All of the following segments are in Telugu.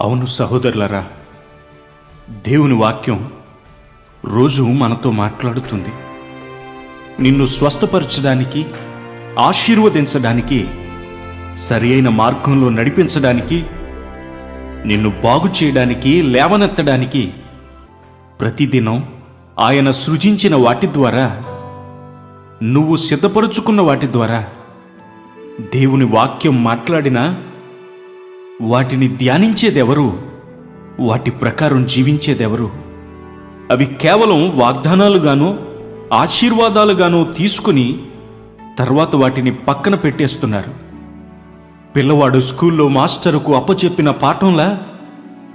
అవును సహోదరులరా దేవుని వాక్యం రోజు మనతో మాట్లాడుతుంది. నిన్ను స్వస్థపరచడానికి ఆశీర్వదించడానికి సరి అయిన మార్గంలో నడిపించడానికి నిన్ను బాగు చేయడానికి లేవనెత్తడానికి ప్రతిదినం ఆయన సృజించిన వాటి ద్వారా నువ్వు సిద్ధపరుచుకున్న వాటి ద్వారా దేవుని వాక్యం మాట్లాడినా వాటిని ధ్యానించేదెవరు? వాటి ప్రకారం జీవించేదెవరు? అవి కేవలం వాగ్దానాలుగానో ఆశీర్వాదాలుగానో తీసుకుని తర్వాత వాటిని పక్కన పెట్టేస్తున్నారు. పిల్లవాడు స్కూల్లో మాస్టరుకు అప్పచెప్పిన పాఠంలా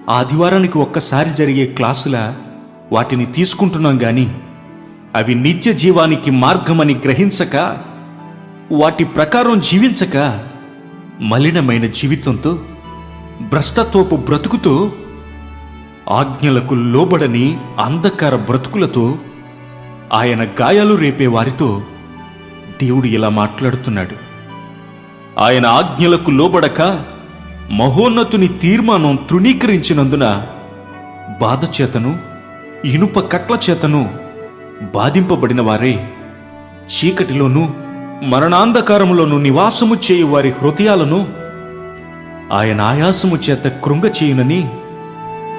ఆదివారానికి ఒక్కసారి జరిగే క్లాసులా వాటిని తీసుకుంటున్నాం గాని అవి నిత్య జీవానికి మార్గమని గ్రహించక వాటి ప్రకారం జీవించక మలినమైన జీవితంతో భ్రష్టత్వపు బ్రతుకుతో ఆజ్ఞలకు లోబడని అంధకార బ్రతుకులతో ఆయన గాయాలు రేపే వారితో దేవుడు ఇలా మాట్లాడుతున్నాడు. ఆయన ఆజ్ఞలకు లోబడక మహోన్నతుని తీర్మానం తృణీకరించినందున బాధ చేతను ఇనుప కట్ల చేతను బాధింపబడిన వారే చీకటిలోనూ మరణాంధకారంలోనూ నివాసము చేయు వారి హృదయాలను ఆయన ఆయాసము చేత కృంగచేయునని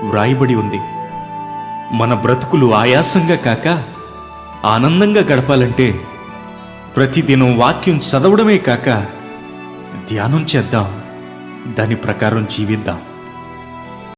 వ్రాయబడి ఉంది. మన బ్రతుకులు ఆయాసంగా కాక ఆనందంగా గడపాలంటే ప్రతిదినం వాక్యం చదవడమే కాక ధ్యానం చేద్దాం. దాని ప్రకారం జీవిద్దాం.